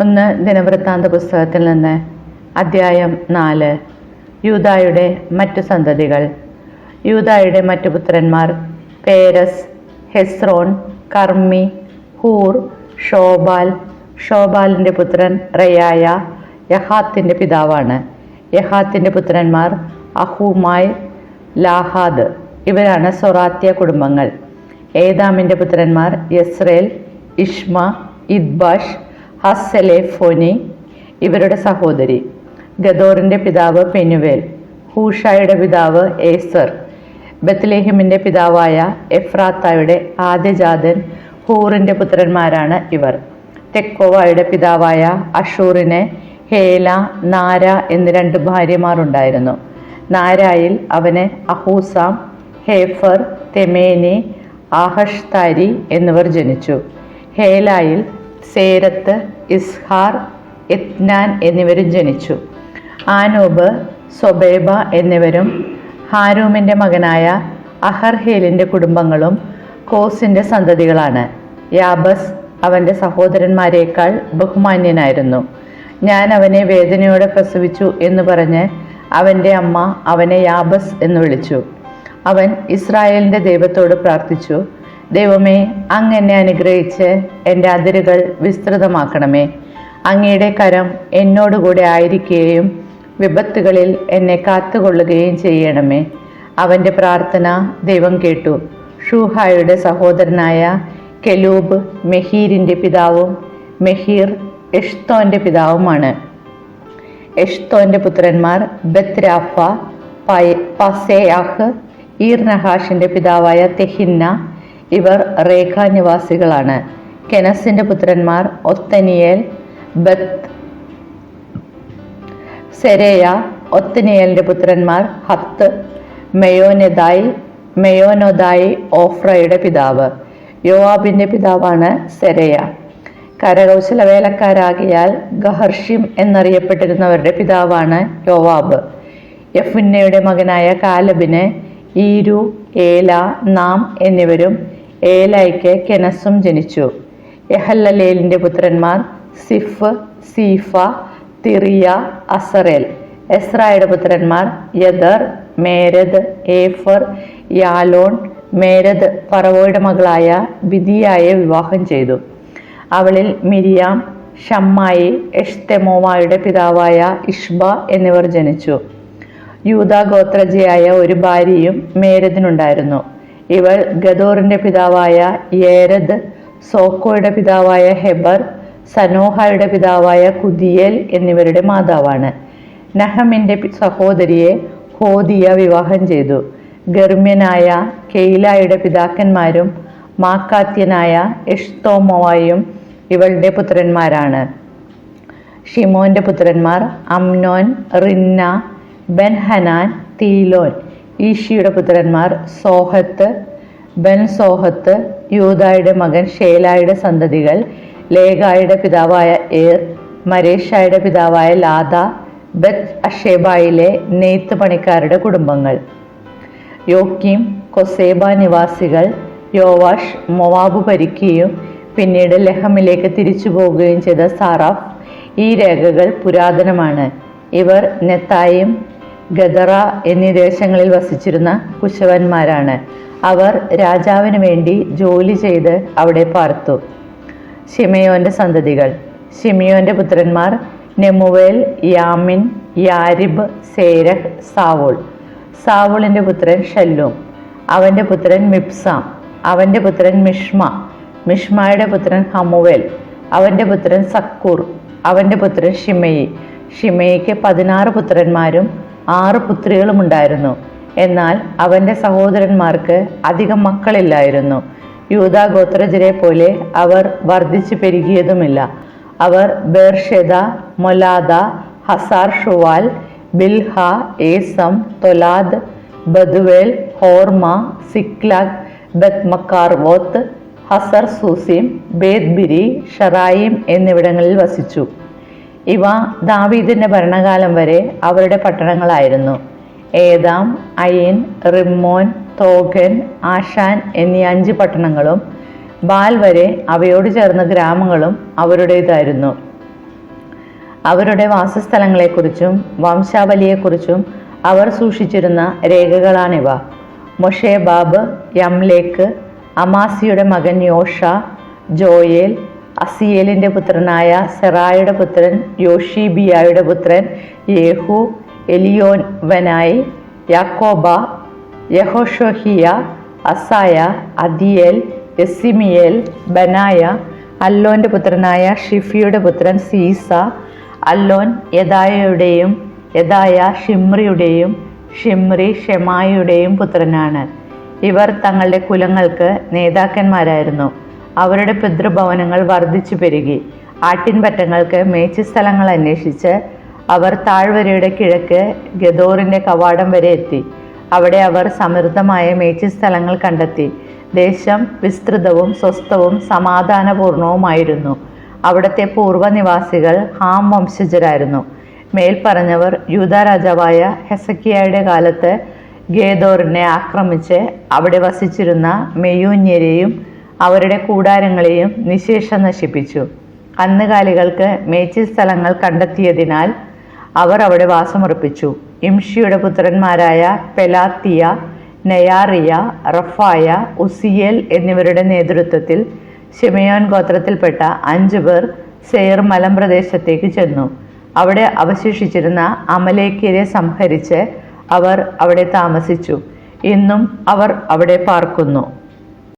ഒന്ന് ദിനവൃത്താന്ത പുസ്തകത്തിൽ നിന്ന്. അദ്ധ്യായം നാല്. യൂതായുടെ മറ്റു സന്തതികൾ. യൂതായുടെ മറ്റു പുത്രന്മാർ Perez Hezron Carmi Hur Shobal. ഷോബാലിന്റെ പുത്രൻ റയായ യഹാത്തിന്റെ പിതാവാണ്. യഹാത്തിന്റെ പുത്രന്മാർ അഹൂമായി ലാഹാദ്. ഇവരാണ് സൊറാത്യ കുടുംബങ്ങൾ. ഏതാമിന്റെ പുത്രന്മാർ യസ്രേൽ ഇഷ്മ ഇദ്ബാഷ് ഹസ്സെലേഫോനി ഇവരുടെ സഹോദരി. ഗദോറിന്റെ പിതാവ് പെനുവേൽ ഹൂഷായുടെ പിതാവ് ഏസർ. ബത്ലേഹിമിന്റെ പിതാവായ എഫ്രാത്തായുടെ ആദ്യജാതൻ ഹൂറിന്റെ പുത്രന്മാരാണ് ഇവർ. തെക്കോവായുടെ പിതാവായ അഷൂറിന് ഹേല നാര എന്ന് രണ്ട് ഭാര്യമാരുണ്ടായിരുന്നു. നാരായിൽ അവന് അഹൂസാം ഹേഫർ തെമേനി ആഹഷ്താരി എന്നിവർ ജനിച്ചു. ഹേലായിൽ സേരത്ത് ഇസ്ഹാർ ഇത്നാൻ എന്നിവരും ജനിച്ചു. ആനൂബ് സൊബേബ എന്നിവരും ഹാരൂമിന്റെ മകനായ അഹർഹേലിന്റെ കുടുംബങ്ങളും കോസിന്റെ സന്തതികളാണ്. യാബസ് അവന്റെ സഹോദരന്മാരെക്കാൾ ബഹുമാന്യനായിരുന്നു. ഞാൻ അവനെ വേദനയോടെ പ്രസവിച്ചു എന്ന് പറഞ്ഞ് അവന്റെ അമ്മ അവനെ യാബസ് എന്ന് വിളിച്ചു. അവൻ ഇസ്രായേലിന്റെ ദൈവത്തോട് പ്രാർത്ഥിച്ചു ദൈവമേ അങ്ങ് എന്നെ അനുഗ്രഹിച്ച് എന്റെ അതിരുകൾ വിസ്തൃതമാക്കണമേ. അങ്ങയുടെ കരം എന്നോടുകൂടെ ആയിരിക്കുകയും വിപത്തുകളിൽ എന്നെ കാത്തുകൊള്ളുകയും ചെയ്യണമേ. അവന്റെ പ്രാർത്ഥന ദൈവം കേട്ടു. ഷൂഹായുടെ സഹോദരനായ കെലൂബ് മെഹീരിന്റെ പിതാവും മെഹീർ എഷ്തോന്റെ പിതാവുമാണ്. എഷ്തോന്റെ പുത്രന്മാർ ബത്രാഫ പസേയാഹ് ഈർ നഹാഷിന്റെ പിതാവായ തെഹിന്ന ഇവർ റേഖ നിവാസികളാണ് കെനസിന്റെ പുത്രന്മാർ ഒത്തനിയേൽ ബത്ത് സെരേയ ഒത്തനിയേലിന്റെ പുത്രന്മാർ ഹത്ത് മെയോനെദായി മെയോനൊദായി ഓഫ്രയുടെ പിതാവ്. യോവാബിന്റെ പിതാവാണ് സെരയ. കരകൗശല വേലക്കാരാകിയാൽ ഗഹർഷിം എന്നറിയപ്പെട്ടിരുന്നവരുടെ പിതാവാണ് യോവാബ്. യഫുന്നയുടെ മകനായ കാലബിന് ഈരു ഏല നാം എന്നിവരും ഏലായ്ക്ക് കെനസും ജനിച്ചു. എഹല്ലലേലിന്റെ പുത്രന്മാർ സിഫ് സീഫ തിറിയ അസറേൽ. എസ്രായുടെ പുത്രന്മാർ യദർ മേരദ് ഏഫർ യാലോൺ മേരദ് പറവോയുടെ മകളായ ബിദിയായെ വിവാഹം ചെയ്തു. അവളിൽ മിരിയാം ഷമ്മായി എഷ്തെമോവായുടെ പിതാവായ ഇഷ്ബ എന്നിവർ ജനിച്ചു. യൂതാ ഗോത്രജയായ ഒരു ഭാര്യയും മേരദിനുണ്ടായിരുന്നു. ഇവൾ ഗദോറിന്റെ പിതാവായ യേരദ് സോക്കോയുടെ പിതാവായ ഹെബർ സനോഹയുടെ പിതാവായ കുദിയേൽ എന്നിവരുടെ മാതാവാണ്. നഹമിന്റെ സഹോദരിയെ ഹോദിയ വിവാഹം ചെയ്തു. ഗർമ്മ്യനായ കെയിലായുടെ പിതാക്കന്മാരും മാക്കാത്യനായ എഷ്തോമോവായും ഇവളുടെ പുത്രന്മാരാണ്. ഷിമോന്റെ പുത്രന്മാർ അംനോൻ റിന്ന ബെൻഹനാൻ തീലോൻ ഈഷിയുടെ പുത്രന്മാർ സോഹത്ത് ബെൻ സോഹത്ത് യൂതായുടെ മകൻ ഷേലായുടെ സന്തതികൾ ലേഖായുടെ പിതാവായ ഏർ മരേഷായുടെ പിതാവായ ലാദ ബെത്ത് അഷേബായിലെ നെയ്ത്ത് പണിക്കാരുടെ കുടുംബങ്ങൾ. യോക്കീം കൊസേബ നിവാസികൾ യോവാഷ് മൊവാബ് ഭരിക്കുകയും പിന്നീട് ലഹമിലേക്ക് തിരിച്ചു പോകുകയും ചെയ്ത സാറാഫ് ഈ രേഖകൾ പുരാതനമാണ്. ഇവർ നെത്തായും ഗദറ എന്നീ ദേശങ്ങളിൽ വസിച്ചിരുന്ന കുശവന്മാരാണ്. അവർ രാജാവിന് വേണ്ടി ജോലി ചെയ്ത് അവിടെ പാർത്തു. ഷിമയോന്റെ സന്തതികൾ. ഷിമിയോന്റെ പുത്രന്മാർ നെമുവേൽ യാമിൻ യാരിബ് സേരഹ് സാവോൾ. സാവോളിന്റെ പുത്രൻ ഷല്ലൂം അവന്റെ പുത്രൻ മിപ്സാം. അവന്റെ പുത്രൻ മിഷ്മ. മിഷ്മയുടെ പുത്രൻ ഹമുവേൽ. അവന്റെ പുത്രൻ സക്കൂർ. അവന്റെ പുത്രൻ ഷിമയി ഷിമയിക്ക് പതിനാറ് പുത്രന്മാരും ആറ് പുത്രികളും ഉണ്ടായിരുന്നു എന്നാൽ അവന്റെ സഹോദരന്മാർക്ക് അധികം മക്കളില്ലായിരുന്നു. യൂദാ ഗോത്രജരെ പോലെ അവർ വർദ്ധിച്ചു പെരുകിയതുമില്ല. അവർ ബേർഷെദ മൊലാദ ഹസാർ ഷുവാൽ ബിൽഹ ഏസം തൊലാദ് ബദുവേൽ ഹോർമ സിക്ലാഗ് ബത്മക്കാർവോത്ത് ഹസർ സൂസിം ബേദ്ബിരി ഷറായിം എന്നിവിടങ്ങളിൽ വസിച്ചു. ഇവ ദാവീദിന്റെ ഭരണകാലം വരെ അവരുടെ പട്ടണങ്ങളായിരുന്നു. ഏതാം അയിൻ റിമ്മോൻ തോഗൻ ആഷാൻ എന്നീ അഞ്ച് പട്ടണങ്ങളും ബാൽ വരെ അവയോട് ചേർന്ന ഗ്രാമങ്ങളും അവരുടേതായിരുന്നു. അവരുടെ വാസസ്ഥലങ്ങളെക്കുറിച്ചും വംശാവലിയെക്കുറിച്ചും അവർ സൂക്ഷിച്ചിരുന്ന രേഖകളാണിവ. മൊഷേബാബ് യംലേക്ക് അമാസിയുടെ മകൻ യോഷ ജോയേൽ അസിയേലിന്റെ പുത്രനായ സെറായുടെ പുത്രൻ യോഷിബിയായുടെ പുത്രൻ യേഹു എലിയോൻവനായി യാക്കോബ യഹോഷോഹിയ അസായ അദിയേൽ എസിമിയേൽ ബനായ അല്ലോന്റെ പുത്രനായ ഷിഫിയുടെ പുത്രൻ സീസ അല്ലോൻ യദായയുടെയും യദായ ഷിമ്രിയുടെയും ഷിമ്രി ഷെമായിയുടെയും പുത്രനാണ്. ഇവർ തങ്ങളുടെ കുലങ്ങൾക്ക് നേതാക്കന്മാരായിരുന്നു. അവരുടെ പിതൃഭവനങ്ങൾ വർദ്ധിച്ചു പെരുകി. ആട്ടിൻപറ്റങ്ങൾക്ക് മേച്ചിസ്ഥലങ്ങൾ അന്വേഷിച്ച് അവർ താഴ്വരയുടെ കിഴക്ക് ഗദോറിന്റെ കവാടം വരെ എത്തി. അവിടെ അവർ സമൃദ്ധമായ മേച്ചിസ്ഥലങ്ങൾ കണ്ടെത്തി. ദേശം വിസ്തൃതവും സ്വസ്ഥവും സമാധാനപൂർണവുമായിരുന്നു. അവിടുത്തെ പൂർവനിവാസികൾ ഹാം വംശജരായിരുന്നു. മേൽപ്പറഞ്ഞവർ യൂത രാജാവായ ഹെസക്കിയായുടെ കാലത്ത് ഗേദോറിനെ ആക്രമിച്ച് അവിടെ വസിച്ചിരുന്ന മെയ്യൂന്യരെയും അവരുടെ കൂടാരങ്ങളെയും നിശേഷം നശിപ്പിച്ചു. കന്നുകാലികൾക്ക് മേച്ചിസ്ഥലങ്ങൾ കണ്ടെത്തിയതിനാൽ അവർ അവിടെ വാസമുറപ്പിച്ചു. ഇംഷിയുടെ പുത്രന്മാരായ പെലാത്തിയ നയാറിയ റഫായ ഉസിയേൽ എന്നിവരുടെ നേതൃത്വത്തിൽ ഷിമയോൻ ഗോത്രത്തിൽപ്പെട്ട അഞ്ചു പേർ സെയർ മലമ്പ്രദേശത്തേക്ക് ചെന്നു. അവിടെ അവശേഷിച്ചിരുന്ന അമലേക്കിയരെ സംഹരിച്ച് അവർ അവിടെ താമസിച്ചു. ഇന്നും അവർ അവിടെ പാർക്കുന്നു.